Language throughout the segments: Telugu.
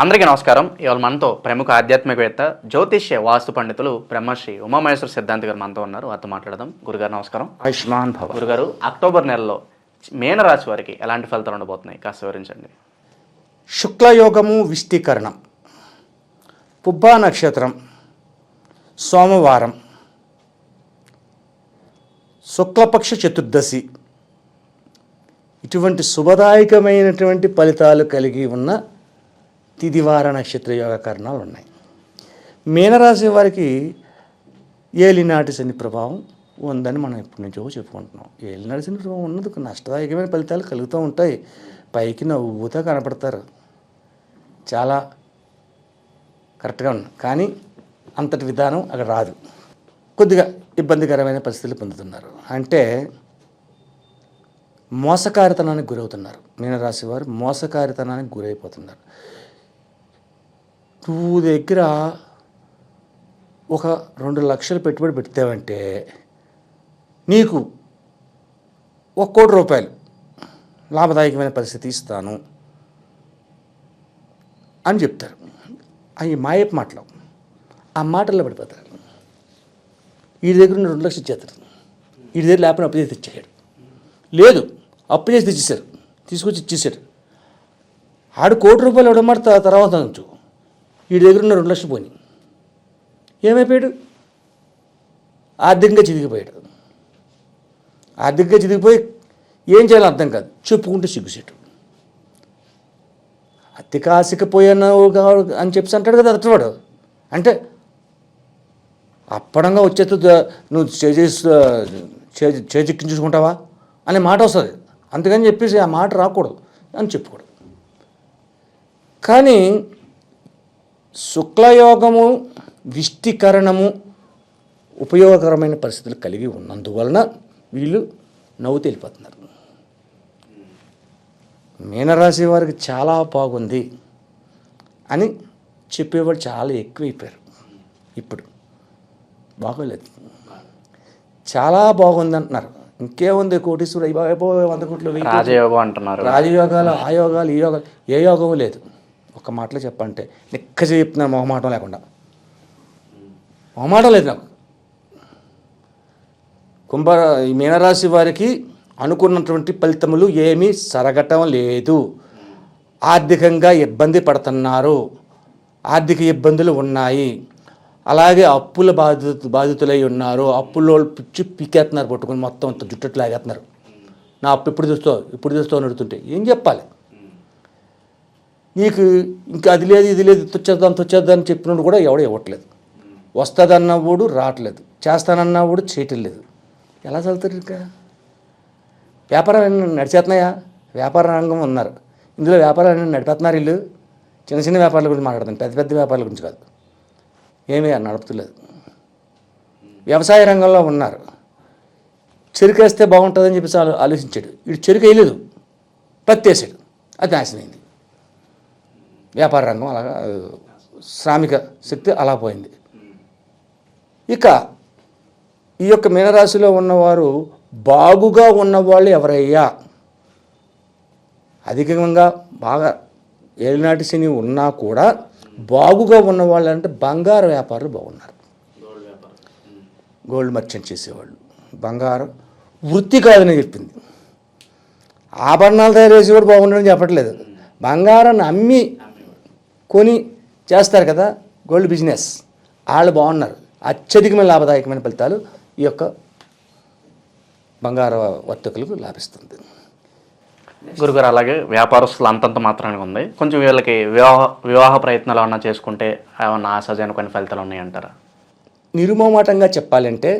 అందరికీ నమస్కారం. ఇవాళ మనతో ప్రముఖ ఆధ్యాత్మికవేత్త జ్యోతిష్య వాస్తు పండితులు బ్రహ్మశ్రీ ఉమామహేశ్వర సిద్ధాంతి గారు మనతో ఉన్నారు. వారితో మాట్లాడదాం. గురుగారు నమస్కారం. ఆయుష్మాన్ భవ. గురుగారు అక్టోబర్ నెలలో మీనరాశి వారికి ఎలాంటి ఫలితాలు ఉండబోతున్నాయి? కాస్త వివరించండి. శుక్లయోగము విష్టీకరణం. పుబ్బా నక్షత్రం సోమవారం. శుక్లపక్ష చతుర్దశి. ఇటువంటి శుభదాయకమైనటువంటి ఫలితాలు కలిగి ఉన్న తిదివార నక్షత్ర యోగ కరణాలు ఉన్నాయి. మీనరాశి వారికి ఏలినాటి శని ప్రభావం ఉందని మనం ఎప్పటి నుంచో చెప్పుకుంటున్నాం. ఏలినాటి శని ప్రభావం ఉన్నందుకు నష్టదాయకమైన ఫలితాలు కలుగుతూ ఉంటాయి. పైకి నవ్వుతూ కనపడతారు. చాలా కరెక్ట్గా ఉన్నాయి కానీ అంతటి విధానం అక్కడ రాదు. కొద్దిగా ఇబ్బందికరమైన పరిస్థితులు పొందుతున్నారు. అంటే మోసకారితనానికి గురవుతున్నారు. మీనరాశి వారు మోసకారితనానికి గురైపోతున్నారు. నువ్వు దగ్గర ఒక రెండు లక్షలు పెట్టుబడి పెడతావంటే నీకు ఒక కోటి రూపాయలు లాభదాయకమైన పరిస్థితి ఇస్తాను అని చెప్తారు. అవి మాయపు మాటలు. ఆ మాటల్లో పడిపోతారు. వీడి దగ్గర ఉన్న రెండు లక్షలు ఇచ్చేస్తారు. వీడి దగ్గర లేకపోతే అప్పు చేసి తెచ్చేసాడు లేదు అప్పు చేసి తెచ్చేసారు తీసుకొచ్చి ఇచ్చేసారు ఆడు కోటి రూపాయలు ఇవ్వడం తర్వాత తర్వాత ఉంచు వీడి దగ్గర ఉన్న రెండు లక్షలు పోయి ఏమైపోయాడు? ఆర్థికంగా చిదిగిపోయాడు. ఆర్థికంగా చిదిగిపోయి ఏం చేయాలో అర్థం కాదు. చెప్పుకుంటే సిగ్గుసేటు అతికాసికపోయాను అని చెప్పి అంటాడు కదా అర్థవాడు అంటే అప్పడంగా వచ్చేస్తూ నువ్వు చేసి చేజిక్కించుకుంటావా అనే మాట వస్తుంది. అందుకని చెప్పేసి ఆ మాట రాకూడదు అని చెప్పుకోడు. కానీ శుక్లయోగము విష్టికరణము ఉపయోగకరమైన పరిస్థితులు కలిగి ఉన్నందువలన వీళ్ళు నవ్వు తెలిపోతున్నారు. మీనరాశి వారికి చాలా బాగుంది అని చెప్పేవాళ్ళు చాలా ఎక్కువైపోయారు. ఇప్పుడు బాగోలేదు. చాలా బాగుంది అంటున్నారు ఇంకేముంది కోటీశ్వరుడు? వంద కోట్లు. రాజయోగం అంటున్నారు. రాజయోగాలు ఆ యోగాలు ఈ యోగాలు ఏ యోగము లేదు. ఒక మాటలో చెప్పంటే నిక్కజ చెప్తున్నాను మొహమాటం లేకుండా. మొహమాటం లేదు నాకు. కుంభ మీనరాశి వారికి అనుకున్నటువంటి ఫలితములు ఏమీ సరగటం లేదు. ఆర్థికంగా ఇబ్బంది పడుతున్నారు. ఆర్థిక ఇబ్బందులు ఉన్నాయి. అలాగే అప్పుల బాధితు బాధితులై ఉన్నారు. అప్పుల్లో పిచ్చి పీకేస్తున్నారు పట్టుకుని మొత్తం అంత జుట్టట్లు లాగేస్తున్నారు. నా అప్పు ఇప్పుడు చూస్తావు ఇప్పుడు చూస్తావు అని అడుగుతుంటే ఏం చెప్పాలి? నీకు ఇంకా అది లేదు ఇది లేదు తొచ్చేద్దాం తుచ్చేద్దాం అని చెప్పినప్పుడు కూడా ఎవడో ఇవ్వట్లేదు. వస్తుందన్నవాడు రావట్లేదు. చేస్తానన్నవాడు చేయటం లేదు. ఎలా చదువుతారు ఇంకా? వ్యాపారం నడిచేస్తున్నాయా? వ్యాపార రంగం ఉన్నారు. ఇందులో వ్యాపారం నడిపేస్తున్నారు వీళ్ళు? చిన్న చిన్న వ్యాపారాల గురించి మాట్లాడుతాను పెద్ద పెద్ద వ్యాపారాల గురించి కాదు. ఏమీ నడుపుతలేదు వ్యవసాయ రంగంలో ఉన్నారు. చెరుకు వేస్తే బాగుంటుందని చెప్పేసి ఆలోచించాడు. వీడు చెరుకు వేయలేదు పత్తి వేసాడు అది నాశనమైంది. వ్యాపార రంగం అలాగా శ్రామిక శక్తి అలా పోయింది. ఇక ఈ యొక్క మీనరాశిలో ఉన్నవారు బాగుగా ఉన్నవాళ్ళు ఎవరయ్యా? అధికంగా బాగా ఏలినాటి శని ఉన్నా కూడా బాగుగా ఉన్నవాళ్ళు అంటే బంగారు వ్యాపారులు బాగున్నారు. గోల్డ్ మర్చెంట్ చేసేవాళ్ళు. బంగారం వృత్తి కాదని చెప్పింది. ఆభరణాలు తయారు చేసేవాడు కూడా చెప్పట్లేదు. బంగారాన్ని అమ్మి కొని చేస్తారు కదా గోల్డ్ బిజినెస్. వాళ్ళు బాగున్నారు. అత్యధికమైన లాభదాయకమైన ఫలితాలు ఈ యొక్క బంగార వర్తకులకు లాభిస్తుంది. గురుగారు అలాగే వ్యాపారస్తులు అంతంత మాత్రానికి ఉంది. కొంచెం వీళ్ళకి వివాహ వివాహ ప్రయత్నాలు ఏమన్నా చేసుకుంటే ఏమన్నా ఆశాజనక కొన్ని ఫలితాలు ఉన్నాయంటారా? నిరుమోమాటంగా చెప్పాలంటే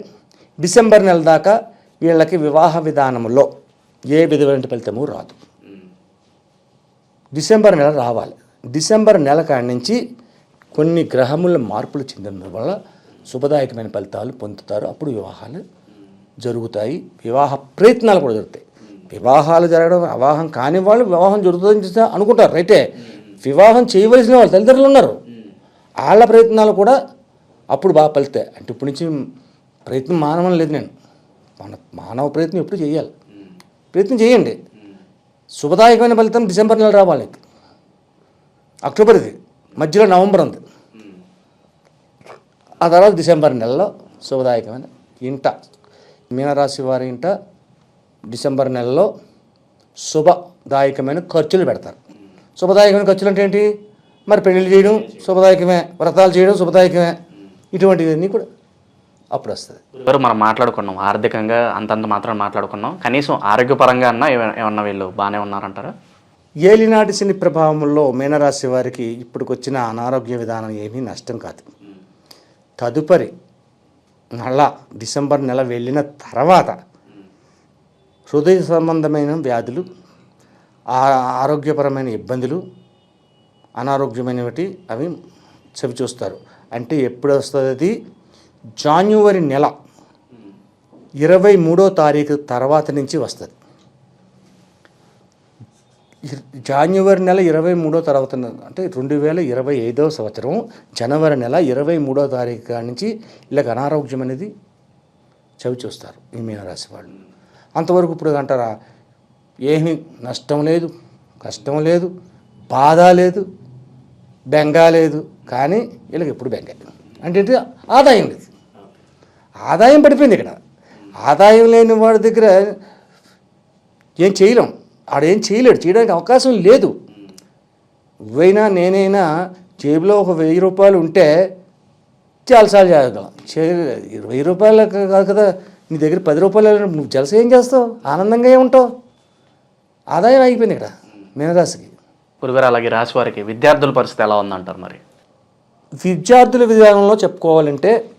డిసెంబర్ నెల దాకా వీళ్ళకి వివాహ విధానంలో ఏ విధమైన ఫలితము రాదు. డిసెంబర్ నెల రావాలి. డిసెంబర్ నెల కాడి నుంచి కొన్ని గ్రహముల మార్పులు చెందిన వల్ల శుభదాయకమైన ఫలితాలు పొందుతారు. అప్పుడు వివాహాలు జరుగుతాయి. వివాహ ప్రయత్నాలు కూడా జరుగుతాయి. వివాహాలు జరగడం వివాహం కాని వాళ్ళు వివాహం జరుగుతుందని అనుకుంటారు. రైటే వివాహం చేయవలసిన వాళ్ళు తల్లిదండ్రులు ఉన్నారు. వాళ్ళ ప్రయత్నాలు కూడా అప్పుడు బాగా ఫలితాయి. అంటే ఇప్పటి నుంచి ప్రయత్నం మానవం లేదు నేను. మన మానవ ప్రయత్నం ఎప్పుడు చేయాలి. ప్రయత్నం చేయండి. శుభదాయకమైన ఫలితం డిసెంబర్ నెల రావాలి. అక్టోబర్ ఇది మధ్యలో నవంబర్ ఉంది. ఆ తర్వాత డిసెంబర్ నెలలో శుభదాయకమైన ఇంట మీనరాశి వారి ఇంట డిసెంబర్ నెలలో శుభదాయకమైన ఖర్చులు పెడతారు. శుభదాయకమైన ఖర్చులు అంటే ఏంటి? మరి పెళ్ళిళ్ళు చేయడం శుభదాయకమే వ్రతాలు చేయడం శుభదాయకమే ఇటువంటివన్నీ కూడా అప్పుడు వస్తుంది. గురుగారు మనం మాట్లాడుకున్నాం ఆర్థికంగా అంతంత మాత్రం మాట్లాడుకున్నాం. కనీసం ఆరోగ్యపరంగా అన్నా ఏమన్నా వీళ్ళు బాగానే ఉన్నారంటారా? ఏలినాటి శని ప్రభావంలో మీనరాశి వారికి ఇప్పటికొచ్చిన అనారోగ్య విధానం ఏమీ నష్టం కాదు. తదుపరి నెల డిసెంబర్ నెల వెళ్ళిన తర్వాత హృదయ సంబంధమైన వ్యాధులు ఆ- ఆరోగ్యపరమైన ఇబ్బందులు అనారోగ్యమైనవి అవి చవి చూస్తారు. అంటే ఎప్పుడు వస్తుంది అది? జాన్యువరి నెల ఇరవై మూడో తారీఖు తర్వాత నుంచి వస్తుంది. జాన్యువరి నెల ఇరవై మూడో తర్వాత అంటే రెండు వేల ఇరవై ఐదవ సంవత్సరం జనవరి నెల ఇరవై మూడో తారీఖు నుంచి ఇలాగ అనారోగ్యం అనేది చవి చూస్తారు ఈ మీనరాశి వాళ్ళు. అంతవరకు ఇప్పుడు అంటారా ఏమీ నష్టం లేదు కష్టం లేదు బాధ లేదు బెంగ లేదు కానీ వీళ్ళకి ఎప్పుడు బెంగ అంటే ఆదాయం లేదు. ఆదాయం పడిపోయింది ఇక్కడ. ఆదాయం లేని వాడి దగ్గర ఏం చేయలేం. ఆడేం చేయలేడు చేయడానికి అవకాశం లేదు. నువ్వైనా నేనైనా జేబులో ఒక వెయ్యి రూపాయలు ఉంటే చాలాసార్లు చేయగలం చే- వెయ్యి రూపాయలు కాదు కదా నీ దగ్గర పది రూపాయలు నువ్వు జలస ఏం చేస్తావు? ఆనందంగా ఏముంటావు ఆదాయం అయిపోయింది ఇక్కడ మీనరాశికి. గురుగారు అలాగే రాశి వారికి విద్యార్థుల పరిస్థితి ఎలా ఉందంటారు మరి? విద్యార్థుల విధానంలో చెప్పుకోవాలంటే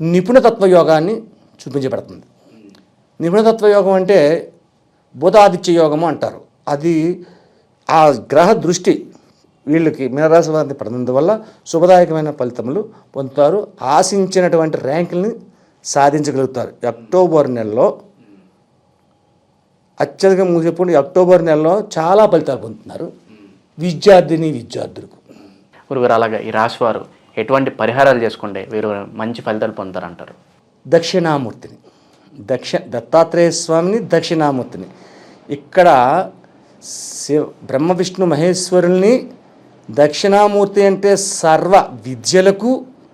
నిపుణతత్వ యోగాన్ని చూపించబడుతుంది. నిపుణతత్వ యోగం అంటే బుధాదిత్య యోగము అంటారు. అది ఆ గ్రహ దృష్టి వీళ్ళకి మీనరాశి వారిని పడినందువల్ల శుభదాయకమైన ఫలితములు పొందుతారు. ఆశించినటువంటి ర్యాంకుల్ని సాధించగలుగుతారు. అక్టోబర్ నెలలో అత్యధికంగా చెప్పండి అక్టోబర్ నెలలో చాలా ఫలితాలు పొందుతున్నారు. విద్యార్థిని విద్యార్థులకు. గురుగారు అలాగే ఈ రాశి వారు ఎటువంటి పరిహారాలు చేసుకుంటే వీరు మంచి ఫలితాలు పొందుతారంటారు? దక్షిణామూర్తిని. దక్ష దత్తాత్రేయ స్వామిని దక్షిణామూర్తిని. ఇక్కడ శివ బ్రహ్మ విష్ణు మహేశ్వరుల్ని దక్షిణామూర్తి అంటే సర్వ విద్యలకు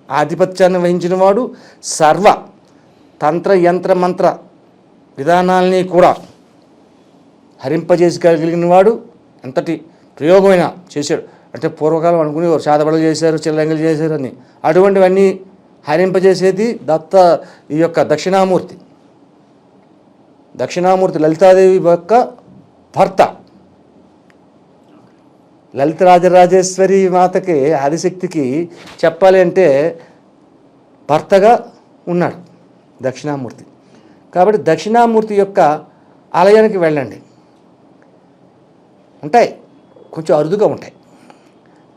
ఆధిపత్యాన్ని వహించినవాడు సర్వ తంత్ర యంత్ర మంత్ర విధానాల్ని కూడా హరింపజేసుకోగలిగిన వాడు ఎంతటి ప్రయోగమైన చేశాడు. అంటే పూర్వకాలం అనుకునేవారు శాతబడులు చేశారు చిల్లంగలు చేశారు అని అటువంటివన్నీ హరింపజేసేది దత్త ఈ యొక్క దక్షిణామూర్తి. దక్షిణామూర్తి లలితాదేవి యొక్క భర్త. లలిత రాజరాజేశ్వరి మాతకి ఆదిశక్తికి చెప్పాలి అంటే భర్తగా ఉన్నాడు దక్షిణామూర్తి. కాబట్టి దక్షిణామూర్తి యొక్క ఆలయానికి వెళ్ళండి. ఉంటాయి. కొంచెం అరుదుగా ఉంటాయి.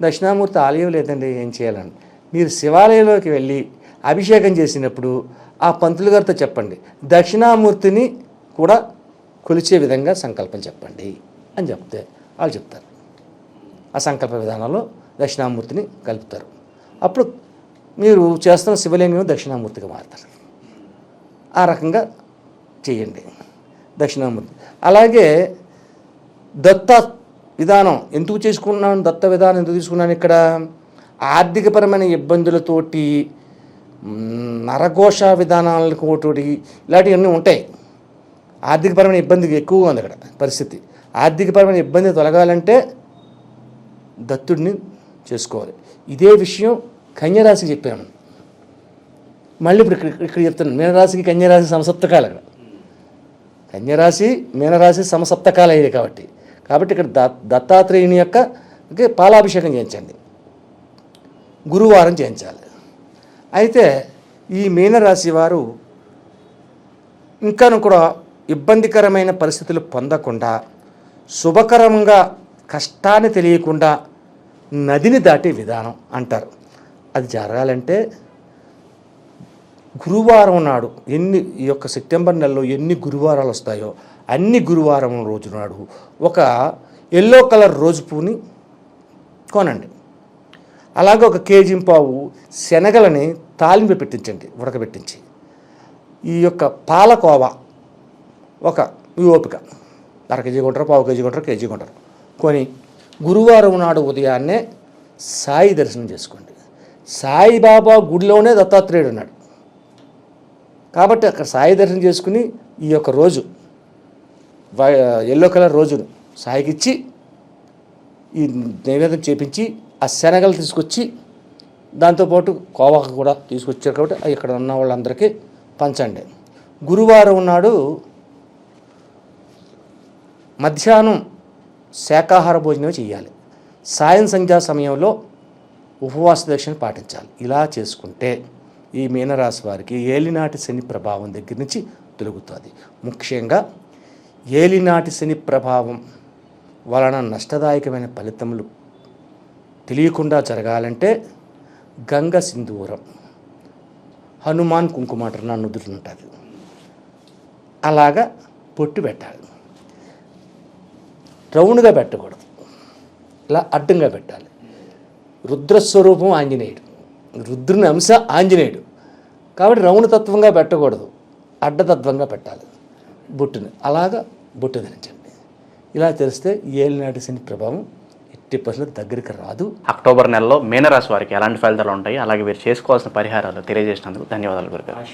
దక్షిణామూర్తి ఆలయం లేదండి ఏం చేయాలని. మీరు శివాలయంలోకి వెళ్ళి అభిషేకం చేసినప్పుడు ఆ పంతులు గారితో చెప్పండి. దక్షిణామూర్తిని కూడా కొలిచే విధంగా సంకల్పం చెప్పండి అని చెప్తే వాళ్ళు చెప్తారు. ఆ సంకల్ప విధానంలో దక్షిణామూర్తిని కలుపుతారు. అప్పుడు మీరు చేస్తున్న శివలింగం దక్షిణామూర్తిగా మారుతారు. ఆ రకంగా చేయండి దక్షిణామూర్తి. అలాగే దత్త విధానం ఎందుకు చేసుకున్నాను దత్త విధానం ఎందుకు తీసుకున్నాను ఇక్కడ? ఆర్థికపరమైన ఇబ్బందులతోటి మ్, నరఘోష విధానాలతోటి ఇలాంటివన్నీ ఉంటాయి. ఆర్థికపరమైన ఇబ్బంది ఎక్కువగా ఉంది అక్కడ పరిస్థితి. ఆర్థికపరమైన ఇబ్బంది తొలగాలంటే దత్తుడిని చేసుకోవాలి. ఇదే విషయం కన్యరాశికి చెప్పాను. మళ్ళీ ఇప్పుడు ఇక్కడ ఇక్కడ చెప్తాను మీనరాశికి కన్యరాశి సమసప్తకాలు అక్కడ కన్యరాశి మీనరాశి సమసప్తకాలు అయ్యాయి కాబట్టి. కాబట్టి ఇక్కడ దత్తాత్రేయుని యొక్క పాలాభిషేకం చేయించండి. గురువారం చేయించాలి. అయితే ఈ మీనరాశి వారు ఇంకాను కూడా ఇబ్బందికరమైన పరిస్థితులు పొందకుండా శుభకరంగా కష్టాన్ని తెలియకుండా నదిని దాటే విధానం అంటారు. అది జరగాలంటే గురువారం నాడు ఎన్ని ఈ యొక్క సెప్టెంబర్ నెలలో ఎన్ని గురువారాలు వస్తాయో అన్ని గురువారం రోజు నాడు ఒక ఎల్లో కలర్ రోజు పువ్వుని కొనండి. అలాగే ఒక కేజీ పావు శనగలని తాలింపు పెట్టించండి ఉడకబెట్టించి. ఈ యొక్క పాలకోవా ఒక ఓపిక. అర కేజీ కొంటారు పావు కేజీ కొంటారు కేజీ కొంటారు. కొని గురువారం నాడు ఉదయాన్నే సాయి దర్శనం చేసుకోండి. సాయిబాబా గుడిలోనే దత్తాత్రేయుడు ఉన్నాడు. కాబట్టి అక్కడ సాయి దర్శనం చేసుకుని ఈ యొక్క రోజు వై- ఎల్లో కలర్ రోజును సాయికి ఇచ్చి ఈ నైవేద్యం చేపించి ఆ శనగలు తీసుకొచ్చి దాంతోపాటు కోవాకు కూడా తీసుకొచ్చారు కాబట్టి ఇక్కడ ఉన్న వాళ్ళందరికీ పంచండి. గురువారం నాడు మధ్యాహ్నం శాకాహార భోజనం చేయాలి. సాయం సంధ్యా సమయంలో ఉపవాస దీక్షను పాటించాలి. ఇలా చేసుకుంటే ఈ మీనరాశి వారికి ఏలినాటి శని ప్రభావం దగ్గర నుంచి తొలుగుతుంది. ముఖ్యంగా ఏలినాటి శని ప్రభావం వలన నష్టదాయకమైన ఫలితములు తెలియకుండా జరగాలంటే గంగ సింధూరం హనుమాన్ కుంకుమాటర్ నా నుదురు ఉంటుంది అలాగా పొట్టు పెట్టాలి. రౌండ్గా పెట్టకూడదు. ఇలా అడ్డంగా పెట్టాలి. రుద్రస్వరూపం ఆంజనేయుడు. రుద్రుని అంశ ఆంజనేయుడు. కాబట్టి రౌండ్ తత్వంగా పెట్టకూడదు. అడ్డతత్వంగా పెట్టాలి. బొట్టుని. అలాగా బొట్టు ధరించండి. ఇలా తెలిస్తే ఏలినాటి శని ప్రభావం ఎట్టి పరిస్థితుల్లో దగ్గరికి రాదు. అక్టోబర్ నెలలో మీనరాశి వారికి ఎలాంటి ఫలితాలు ఉంటాయి అలాగే వీరు చేసుకోవాల్సిన పరిహారాలు తెలియజేసినందుకు ధన్యవాదాలు గురుగారు.